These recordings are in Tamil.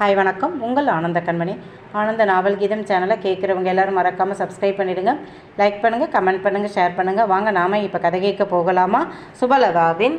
ஹாய் வணக்கம். உங்கள் ஆனந்த கண்மணி. ஆனந்த நாவல் கீதம் சேனலை கேட்குறவங்க எல்லாரும் மறக்காமல் சப்ஸ்கிரைப் பண்ணிவிடுங்க லைக் பண்ணுங்கள் கமெண்ட் பண்ணுங்கள் ஷேர் பண்ணுங்கள் வாங்க நாம இப்போ கதை கேட்க போகலாமா? சுபலதாவின்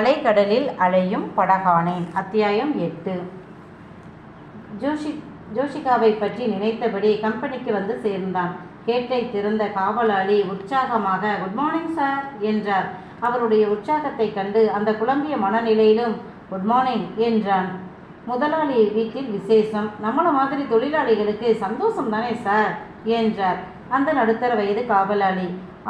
அலைக்கடலில் அலையும் படகானேன் அத்தியாயம் எட்டு. ஜோஷி ஜோஷிகாவை பற்றி நினைத்தபடி கம்பெனிக்கு வந்து சேர்ந்தான். கேட்டை திறந்த காவலாளி உற்சாகமாக குட் மார்னிங் சார் என்றார். அவருடைய உற்சாகத்தை கண்டு அந்த குழம்பிய மனநிலையிலும் குட் மார்னிங் என்றான். முதலாளி வீட்டில் விசேஷம். நம்மளை மாதிரி தொழிலாளிகளுக்கு சந்தோஷம் தானே சார் என்றார். அந்த நடுத்தர வயது காவலாளி.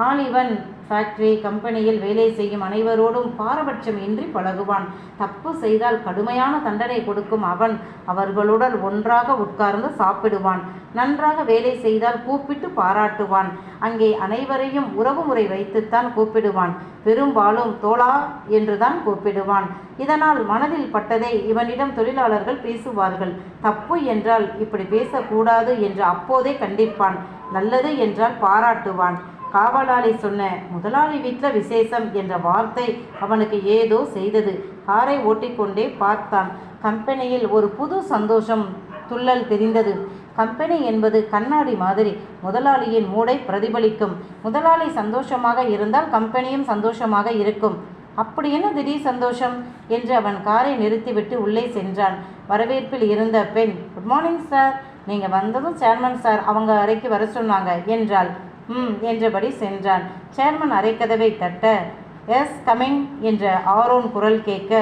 ஆலிவன் ஃபேக்டரி கம்பெனியில் வேலை செய்யும் அனைவரோடும் பாரபட்சம் இன்றி பழகுவான். தப்பு செய்தால் கடுமையான தண்டனை கொடுக்கும் அவன். அவர்களுடன் ஒன்றாக உட்கார்ந்து சாப்பிடுவான். நன்றாக வேலை செய்தால் கூப்பிட்டு பாராட்டுவான். அங்கே அனைவரையும் உறவுமுறை வைத்துத்தான் கூப்பிடுவான். பெரும்பாலும் தோளா என்றுதான் கூப்பிடுவான். இதனால் மனதில் பட்டதை இவனிடம் தொழிலாளர்கள் பேசுவார்கள். தப்பு என்றால் இப்படி பேசக்கூடாது என்று அப்போதே கண்டிப்பான். நல்லது என்றால் பாராட்டுவான். காவலாளி சொன்ன முதலாளி வீட்டில் விசேஷம் என்ற வார்த்தை அவனுக்கு ஏதோ செய்தது. காரை ஓட்டிக்கொண்டே பார்த்தான். கம்பெனியில் ஒரு புது சந்தோஷம் துள்ளல் தெரிந்தது. கம்பெனி என்பது கண்ணாடி மாதிரி முதலாளியின் மூடை பிரதிபலிக்கும். முதலாளி சந்தோஷமாக இருந்தால் கம்பெனியும் சந்தோஷமாக இருக்கும். அப்படி என்ன திடீர் சந்தோஷம்? என்று அவன் காரை நிறுத்திவிட்டு உள்ளே சென்றான். வரவேற்பில் இருந்த பெண் குட் மார்னிங் சார். நீங்கள் வந்ததும் சேர்மன் சார் அவங்க அறைக்கு வர சொன்னாங்க என்றாள். ம் என்றபடி சென்றான். சேர்மன் அரைக்கதவை தட்ட எஸ் கமிங் என்ற ஆரோன் குரல் கேட்க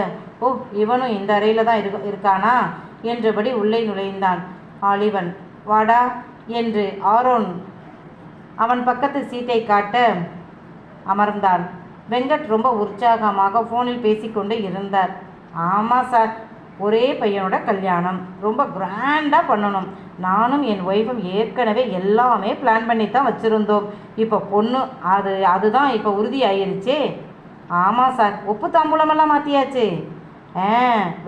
ஓ இவனும் இந்த அறையில் தான் இரு இருக்கானா? என்றபடி உள்ளே நுழைந்தான். ஆலிவன் வாடா என்று ஆரோன் அவன் பக்கத்து சீட்டை காட்ட அமர்ந்தான். வெங்கட் ரொம்ப உற்சாகமாக ஃபோனில் பேசிக்கொண்டு இருந்தார். ஆமாம் சார் ஒரே பையனோட கல்யாணம். ரொம்ப கிராண்டாக பண்ணணும். நானும் என் ஒய்ஃபும் ஏற்கனவே எல்லாமே பிளான் பண்ணி தான் வச்சுருந்தோம். இப்போ பொண்ணு அது அதுதான் இப்போ உறுதி ஆயிருச்சே ஆமாம் சார் உப்பு தாம்பூலமெல்லாம் மாற்றியாச்சு ஆ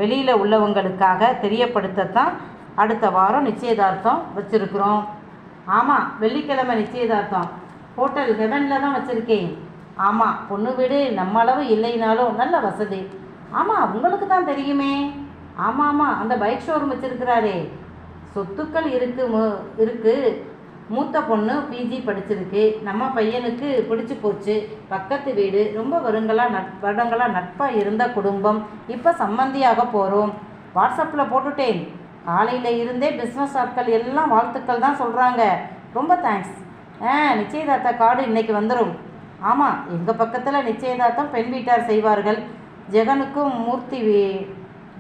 வெளியில் உள்ளவங்களுக்காக தெரியப்படுத்தத்தான் அடுத்த வாரம் நிச்சயதார்த்தம் வச்சுருக்குறோம். ஆமாம் வெள்ளிக்கிழமை நிச்சயதார்த்தம். ஹோட்டல் ஹெவனில் தான் வச்சுருக்கேன். ஆமாம் பொண்ணு வீடு நம்ம அளவு இல்லைனாலும் நல்ல வசதி. ஆமாம் உங்களுக்கு தான் தெரியுமே. ஆமாம் ஆமாம் அந்த பைக் ஷோரூம் வச்சுருக்கிறாரே. சொத்துக்கள் இருக்கு இருக்கு. மூத்த பொண்ணு பிஜி படிச்சிருக்கு. நம்ம பையனுக்கு பிடிச்சி போச்சு. பக்கத்து வீடு. ரொம்ப வருங்களாக நட் வருடங்களாக நட்பாக இருந்த குடும்பம். இப்போ சம்மந்தியாக போகிறோம் வாட்ஸ்அப்பில் போட்டுட்டேன். காலையில் இருந்தே பிஸ்னஸ் ஆட்கள் எல்லாம் வாழ்த்துக்கள் தான் சொல்கிறாங்க ரொம்ப தேங்க்ஸ் ஆ நிச்சயதார்த்த கார்டு இன்னைக்கு வந்துடும் ஆமாம் எங்கள் பக்கத்தில் நிச்சயதார்த்தம் பெண் வீட்டார் செய்வார்கள். ஜெகனுக்கும் மூர்த்தி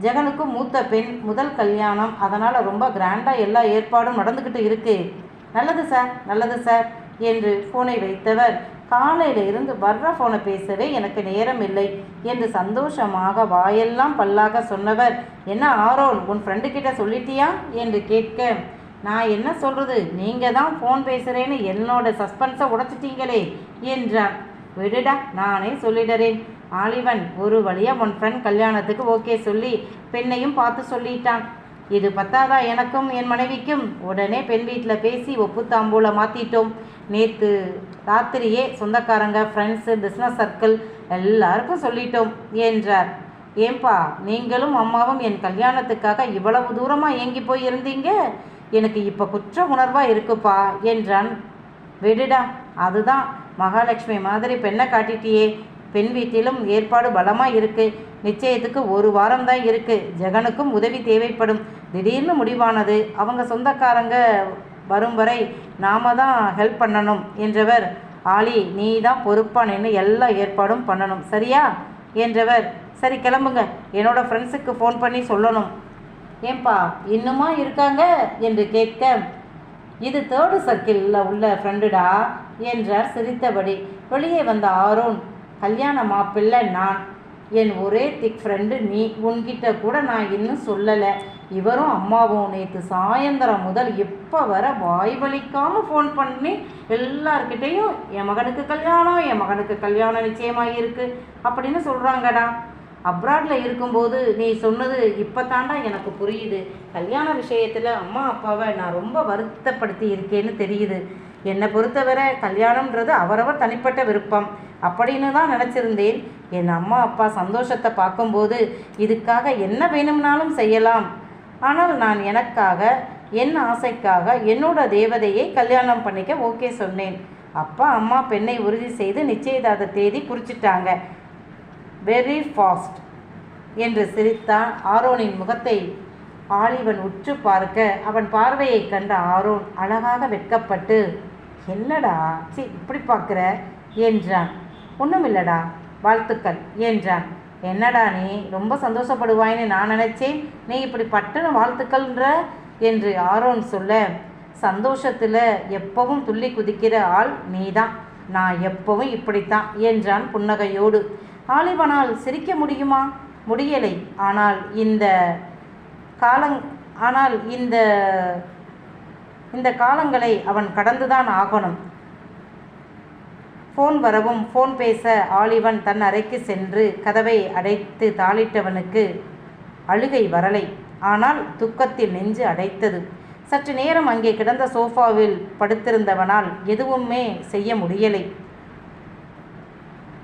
ஜெகனுக்கு ஜெகனுக்கும் மூத்த பெண் முதல் கல்யாணம். அதனால் ரொம்ப கிராண்டாக எல்லா ஏற்பாடும் நடந்துக்கிட்டு இருக்கு. நல்லது சார் நல்லது சார் என்று ஃபோனை வைத்தவர். காலையில இருந்து வர்ற ஃபோனை பேசவே எனக்கு நேரம் இல்லை என்று சந்தோஷமாக வாயெல்லாம் பல்லாக சொன்னவர். என்ன ஆரோன் உன் ஃப்ரெண்டு கிட்ட சொல்லிட்டியா என்று கேட்க நான் என்ன சொல்கிறது நீங்கள் தான் ஃபோன் பேசுகிறேன்னு என்னோட சஸ்பென்ஸை உடைச்சிட்டீங்களே என்றான். விடுடா நானே சொல்லிடுறேன். ஆலிவன் ஒரு வழியாக உன் ஃப்ரெண்ட் கல்யாணத்துக்கு ஓகே சொல்லி பெண்ணையும் பார்த்து சொல்லிட்டான். இது பத்தாதா எனக்கும் என் மனைவிக்கும்? உடனே பெண் வீட்டில் பேசி ஒப்புத்தாம்பூல மாற்றிட்டோம் நேற்று ராத்திரியே சொந்தக்காரங்க ஃப்ரெண்ட்ஸு பிஸ்னஸ் சர்க்கிள் எல்லாருக்கும் சொல்லிட்டோம் என்றார். ஏன்பா நீங்களும் அம்மாவும் என் கல்யாணத்துக்காக இவ்வளவு தூரமாக ஏங்கி போயிருந்தீங்க? எனக்கு இப்போ குற்ற உணர்வாக இருக்குப்பா என்றான். விடுடா அதுதான் மகாலட்சுமி மாதிரி பெண்ணை காட்டிட்டியே. பெண் வீட்டிலும் ஏற்பாடு பலமாக இருக்குது நிச்சயத்துக்கு ஒரு வாரம் தான் இருக்குது ஜெகனுக்கும் உதவி தேவைப்படும். திடீர்னு முடிவானது. அவங்க சொந்தக்காரங்க வரும் வரை நாம தான் ஹெல்ப் பண்ணணும் என்றவர். ஆலி நீ தான் பொறுப்பா நின்று எல்லா ஏற்பாடும் பண்ணணும். சரியா? என்றவர். சரி கிளம்புங்க. என்னோட ஃப்ரெண்ட்ஸுக்கு ஃபோன் பண்ணி சொல்லணும். ஏன்பா இன்னுமா இருக்காங்க? என்று கேட்க இது தேர்டு சர்க்கிளில் உள்ள ஃப்ரெண்டுடா என்றார் சிரித்தபடி. வெளியே வந்த ஆரோன் கல்யாண மாப்பிள்ளை நான். என் ஒரே திக் ஃப்ரெண்டு நீ. உன்கிட்ட கூட நான் இன்னும் சொல்லலை. இவரும் அம்மாவும் நேற்று சாயந்தரம் முதல் இப்போ வர வாய் வலிக்காமல் ஃபோன் பண்ணி எல்லார்கிட்டேயும் என் மகனுக்கு கல்யாணம் என் மகனுக்கு கல்யாணம் நிச்சயமாக இருக்குது அப்படின்னு சொல்கிறாங்கடா அப்ராடில் இருக்கும்போது நீ சொன்னது இப்போ தாண்டா எனக்கு புரியுது. கல்யாண விஷயத்தில் அம்மா அப்பாவை நான் ரொம்ப வருத்தப்படுத்தி இருக்கேன்னு தெரியுது. என்னை பொறுத்தவரை கல்யாணம்ன்றது அவரவர் தனிப்பட்ட விருப்பம். அப்படின்னு தான் நினச்சிருந்தேன். என் அம்மா அப்பா சந்தோஷத்தை பார்க்கும்போது இதுக்காக என்ன வேணும்னாலும் செய்யலாம். ஆனால் நான் எனக்காக என் ஆசைக்காக என்னோட தேவதையை கல்யாணம் பண்ணிக்க ஓகே சொன்னேன். அப்பா அம்மா பெண்ணை உறுதி செய்து நிச்சயதார்த்த தேதி குறிச்சிட்டாங்க. வெரி ஃபாஸ்ட் என்று சிரித்தான் ஆரோனின் முகத்தை ஆலிவன் உற்று பார்க்க. அவன் பார்வையைக் கண்ட ஆரோன் அழகாக வெட்கப்பட்டு என்னடா? சி இப்படி பார்க்குற? என்றான். ஒன்றுமில்லடா வாழ்த்துக்கள் என்றான். என்னடா நீ? ரொம்ப சந்தோஷப்படுவாய்ன்னு நான் நினச்சேன். நீ இப்படி பட்டன வாழ்த்துக்கள்ன்ற? என்று ஆரோன் சொல்ல சந்தோஷத்தில் எப்பவும் துள்ளி குதிக்கிற ஆள் நீதான். நான் எப்பவும் இப்படித்தான் என்றான் புன்னகையோடு. ஆலிவனால் சிரிக்க முடியுமா? முடியலை. ஆனால் இந்த காலங் ஆனால் இந்த இந்த காலங்களை அவன் கடந்துதான் ஆகணும். ஃபோன் வரவும் ஃபோன் பேச ஆலிவன் தன் அறைக்கு சென்று கதவை அடைத்து தாளிட்டவனுக்கு அழுகை வரலை. ஆனால் துக்கத்தில் நெஞ்சு அடைத்தது. சற்று நேரம் அங்கே கிடந்த சோஃபாவில் படுத்திருந்தவனால் எதுவுமே செய்ய முடியலை.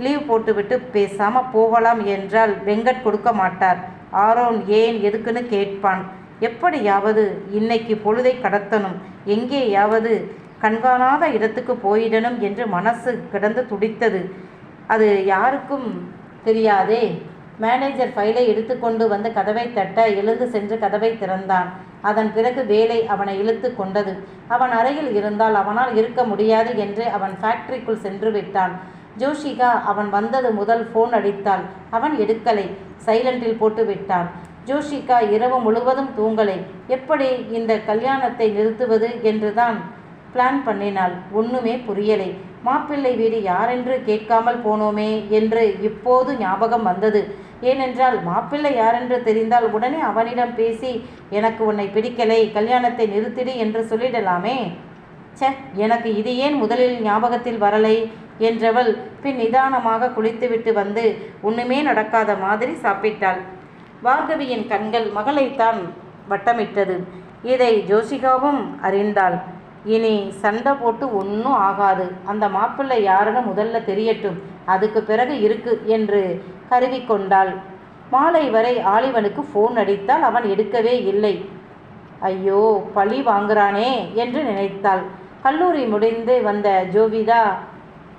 லீவ் போட்டுவிட்டு பேசாமல் போகலாம் என்றால் வெங்கட் கொடுக்க மாட்டார். ஆரோன் ஏன் எதுக்குன்னு கேட்பான். எப்படியாவது இன்னைக்கு பொழுதை கடத்தணும் எங்கேயாவது கண்காணாத இடத்துக்கு போயிடணும் என்று மனசு கிடந்து துடித்தது. அது யாருக்கும் தெரியாதே. மேனேஜர் ஃபைலை எடுத்துக்கொண்டு வந்து கதவை தட்ட எழுந்து சென்று கதவை திறந்தான். அதன் பிறகு வேலை அவனை இழுத்து கொண்டது. அவன் அறையில் இருந்தால் அவனால் இருக்க முடியாது என்று அவன் ஃபேக்டரிக்குள் சென்று விட்டான். ஜோஷிகா அவன் வந்தது முதல் ஃபோன் அடித்தாள். அவன் எடுக்கலை. சைலண்டில் போட்டு விட்டான். ஜோஷிகா இரவு முழுவதும் தூங்கலை. எப்படி இந்த கல்யாணத்தை நிறுத்துவது என்றுதான் பிளான் பண்ணினாள். ஒண்ணுமே புரியலை. மாப்பிள்ளை வீடு யாரென்று கேட்காமல் போனோமே என்று இப்போது ஞாபகம் வந்தது. ஏனென்றால் மாப்பிள்ளை யாரென்று தெரிந்தால் உடனே அவனிடம் பேசி எனக்கு உன்னை பிடிக்கலை. கல்யாணத்தை நிறுத்திடு என்று சொல்லிடலாமே? சே எனக்கு இது ஏன் முதலில் ஞாபகத்தில் வரலை? என்றவள் பின் நிதானமாக குளித்துவிட்டு வந்து ஒண்ணுமே நடக்காத மாதிரி சாப்பிட்டாள். பார்கவியின் கண்கள் மகளைத்தான் வட்டமிட்டது. இதை ஜோசிகாவும் அறிந்தாள். இனி சண்டை போட்டு ஒன்றும் ஆகாது. அந்த மாப்பிள்ளை யாருன்னு முதல்ல தெரியட்டும். அதுக்கு பிறகு இருக்கு என்று கருவி கொண்டாள். மாலை வரை ஆலிவனுக்கு ஃபோன் அடித்தால் அவன் எடுக்கவே இல்லை. ஐயோ பழி வாங்குறானே என்று நினைத்தாள். கல்லூரி முடிந்து வந்த ஜோவிதா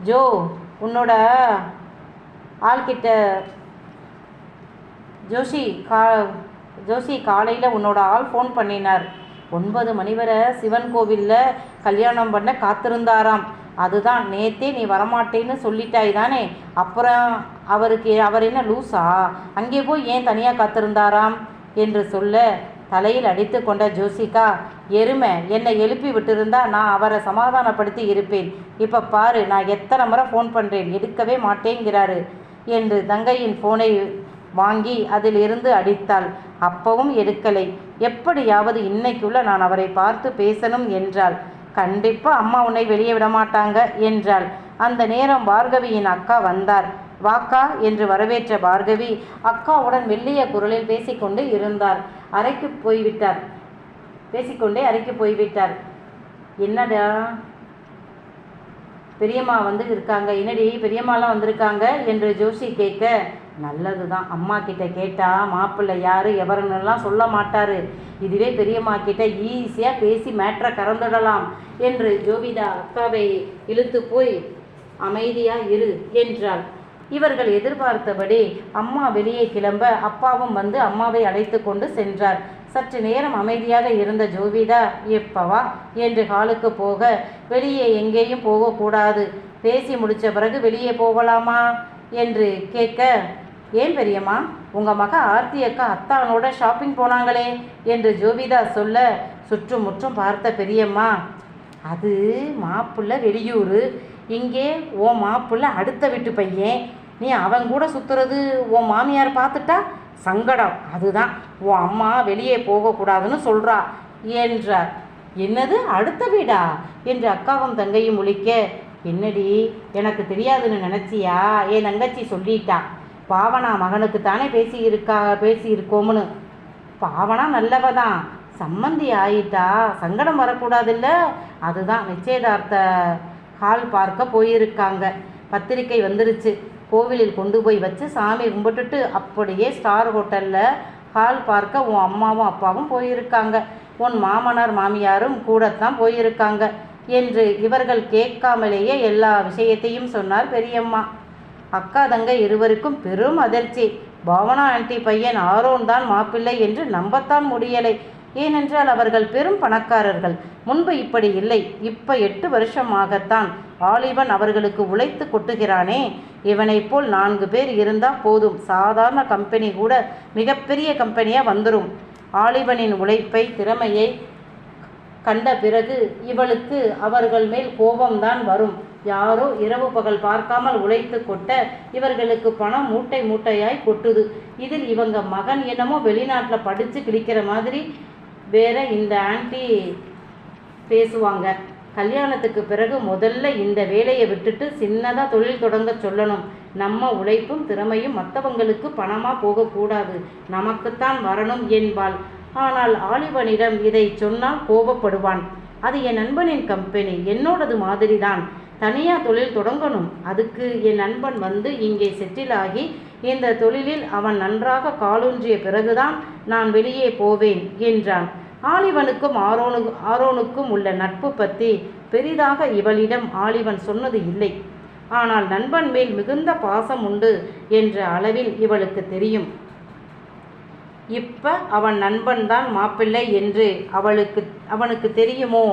ஜோ உன்னோட ஆள்கிட்ட ஜோஷி கா ஜோஷி காலையில் உன்னோட ஆள் ஃபோன் பண்ணினார். ஒன்பது மணி வரை சிவன் கோவிலில் கல்யாணம் பண்ண காத்திருந்தாராம். அதுதான் நேத்தே நீ வரமாட்டேன்னு சொல்லிட்டாய் தானே. அப்புறம் அவருக்கு அவர் என்ன லூசா? அங்கே போய் ஏன் தனியாக காத்திருந்தாராம்? என்று சொல்ல தலையில் அடித்து கொண்ட ஜோசிகா எருமை என்னை எழுப்பி விட்டிருந்தா நான் அவரை சமாதானப்படுத்தி இருப்பேன். இப்போ பாரு நான் எத்தனை முறை ஃபோன் பண்ணுறேன் எடுக்கவே மாட்டேங்கிறாரு. என்று தங்கையின் ஃபோனை வாங்கி அதில் இருந்து அடித்தாள். அப்பவும் எடுக்கலை. எப்படியாவது இன்னைக்குள்ள நான் அவரை பார்த்து பேசணும் என்றாள். கண்டிப்பா அம்மா உன்னை வெளியே விட மாட்டாங்க என்றாள். அந்த நேரம் பார்கவியின் அக்கா வந்தார். வாக்கா என்று வரவேற்ற பார்கவி அக்காவுடன் மெல்லிய குரலில் பேசிக்கொண்டு இருந்தார். அறைக்கு போய்விட்டார். பேசிக்கொண்டே அறைக்கு போய்விட்டார். என்னடா? பெரியம்மா வந்து இருக்காங்க. என்னடி? பெரியம்மாலாம் வந்திருக்காங்க? என்று ஜோஷி கேட்க நல்லது தான் அம்மா கிட்ட கேட்டால் மாப்பிள்ளை யார் எவருன்னெல்லாம் சொல்ல மாட்டார். இதுவே பெரியம்மா கிட்ட ஈஸியாக பேசி மேட்ரை கறந்துடலாம் என்று ஜோவிதா அக்காவை இழுத்து போய் அமைதியாக இரு என்றாள். இவர்கள் எதிர்பார்த்தபடி அம்மா வெளியே கிளம்ப அப்பாவும் வந்து அம்மாவை அழைத்து கொண்டு சென்றார். சற்று நேரம் அமைதியாக இருந்த ஜோவிதா எப்பவா? என்று ஹாலுக்கு போக வெளியே எங்கேயும் போகக்கூடாது. பேசி முடித்த பிறகு வெளியே போகலாமா? என்று கேட்க ஏன் பெரியம்மா? உங்கள் மக ஆர்த்தி அக்கா அத்தானோட ஷாப்பிங் போனாங்களே என்று ஜோவிதா சொல்ல சுற்றுமுற்றும் பார்த்த பெரியம்மா. அது மாப்பிள்ள வெளியூர். இங்கே உன் மாப்பிள்ள அடுத்த வீட்டு பையன். நீ அவன் கூட சுற்றுறது உன் மாமியார் பார்த்துட்டா? சங்கடம். அதுதான். உன் அம்மா வெளியே போகக்கூடாதுன்னு சொல்கிறா என்றார். என்னது? அடுத்த வீடா? என்று அக்காவும் தங்கையும் முழிக்க என்னடி எனக்கு தெரியாதுன்னு நினச்சியா? என் தங்கச்சி சொல்லிட்டா. பாவனா மகனுக்கு தானே பேசி இருக்கா பாவனா நல்லவ தான் சம்மந்தி ஆயிட்டா சங்கடம் வரக்கூடாதுல்ல? அதுதான் நிச்சயதார்த்த ஹால் பார்க்க போயிருக்காங்க. பத்திரிக்கை வந்துருச்சு. கோவிலில் கொண்டு போய் வச்சு சாமி கும்பிட்டுட்டு அப்படியே ஸ்டார் ஹோட்டலில் ஹால் பார்க்க உன் அம்மாவும் அப்பாவும் போயிருக்காங்க. உன் மாமனார் மாமியாரும் கூடத்தான் போயிருக்காங்க. என்று இவர்கள் கேட்காமலேயே எல்லா விஷயத்தையும் சொன்னார் பெரியம்மா. அக்கா தங்கை இருவருக்கும் பெரும் அதிர்ச்சி. பாவனா ஆண்டி பையன் ஆரோன் தான் மாப்பிள்ளை என்று நம்பத்தான் முடியலை. ஏனென்றால் அவர்கள் பெரும் பணக்காரர்கள். முன்பு இப்படி இல்லை. இப்ப எட்டு வருஷமாகத்தான் ஆலிவன் அவர்களுக்கு உழைத்து கொட்டுகிறானே. இவனைப் போல் நான்கு பேர் இருந்தால் போதும். சாதாரண கம்பெனி கூட மிகப்பெரிய கம்பெனியாக வந்துடும் ஆலிவனின் உழைப்பை திறமையை கண்ட பிறகு இவளுக்கு அவர்கள் மேல் கோபம்தான் வரும். யாரோ இரவு பகல் பார்க்காமல் உழைத்து கொட்ட இவர்களுக்கு பணம் மூட்டை மூட்டையாய் கொட்டுது இதில் இவங்க மகன் என்னமோ வெளிநாட்டில் படித்து கிழிக்கிற மாதிரி வேற இந்த ஆன்ட்டி பேசுவாங்க. கல்யாணத்துக்கு பிறகு முதல்ல இந்த வேலையை விட்டுட்டு சின்னதாக தொழில் தொடங்க சொல்லணும். நம்ம உழைப்பும் திறமையும் மற்றவங்களுக்கு பணமாக போகக்கூடாது நமக்குத்தான் வரணும் என்பாள். ஆனால் ஆலிவனிடம் இதை சொன்னால் கோபப்படுவான். அது என் நண்பனின் கம்பெனி என்னோடது மாதிரி தான் தனியாக தொழில் தொடங்கணும். அதுக்கு என் நண்பன் வந்து இங்கே செட்டில் ஆகி இந்த தொழிலில் அவன் நன்றாக காலூன்றிய பிறகுதான் நான் வெளியே போவேன் என்றான். ஆலிவனுக்கும் ஆரோனு ஆரோனுக்கும் உள்ள நட்பு பற்றி பெரிதாக இவளிடம் ஆலிவன் சொன்னது இல்லை. ஆனால் நண்பன் மேல் மிகுந்த பாசம் உண்டு என்ற அளவில் இவளுக்கு தெரியும். இப்ப அவன் நண்பன்தான் மாப்பிள்ளை என்று அவளுக்கு அவனுக்கு தெரியுமோ?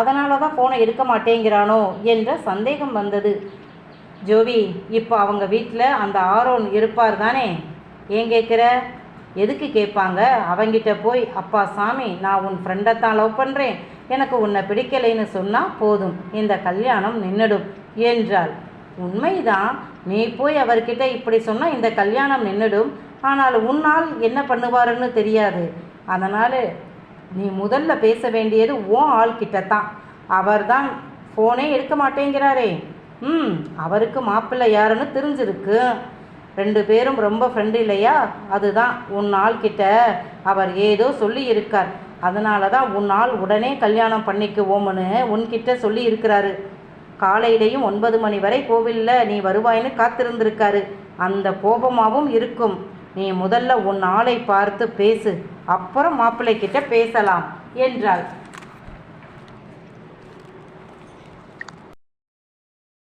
அதனால தான் ஃபோனை எடுக்க மாட்டேங்கிறானோ என்ற சந்தேகம் வந்தது. ஜோவி இப்போ அவங்க வீட்டில் அந்த ஆரோன் இருப்பார் தானே? ஏன் கேட்குற எதுக்கு கேட்பாங்க அவங்கிட்ட போய் அப்பா சாமி நான் உன் ஃப்ரெண்டை தான் லவ் பண்ணுறேன் எனக்கு உன்னை பிடிக்கலைன்னு சொன்னால் போதும். இந்த கல்யாணம் நின்றுடும் என்றாள். உண்மைதான். நீ போய் அவர்கிட்ட இப்படி சொன்னால் இந்த கல்யாணம் நின்றுடும் ஆனால் உன்னால் என்ன பண்ணுவாருன்னு தெரியாது. அதனால் நீ முதல்ல பேச வேண்டியது உன் ஆள்கிட்ட தான் அவர் தான் ஃபோனே எடுக்க மாட்டேங்கிறாரே. ம் அவருக்கு மாப்பிள்ளை யாருன்னு தெரிஞ்சிருக்கு. ரெண்டு பேரும் ரொம்ப ஃப்ரெண்டு இல்லையா? அதுதான் உன் ஆள்கிட்ட அவர் ஏதோ சொல்லி இருக்கார் அதனால தான் உன் ஆள் உடனே கல்யாணம் பண்ணிக்குவோம்னு உன்கிட்ட சொல்லி இருக்கிறாரு காலையிலையும் ஒன்பது மணி வரை கோவிலில் நீ வருவாய்ன்னு காத்திருந்திருக்காரு. அந்த கோபமாகவும் இருக்கும். நீ முதல்ல உன் ஆளை பார்த்து பேசு அப்புறம் மாப்பிள்ளைக்கிட்ட பேசலாம் என்றாள்.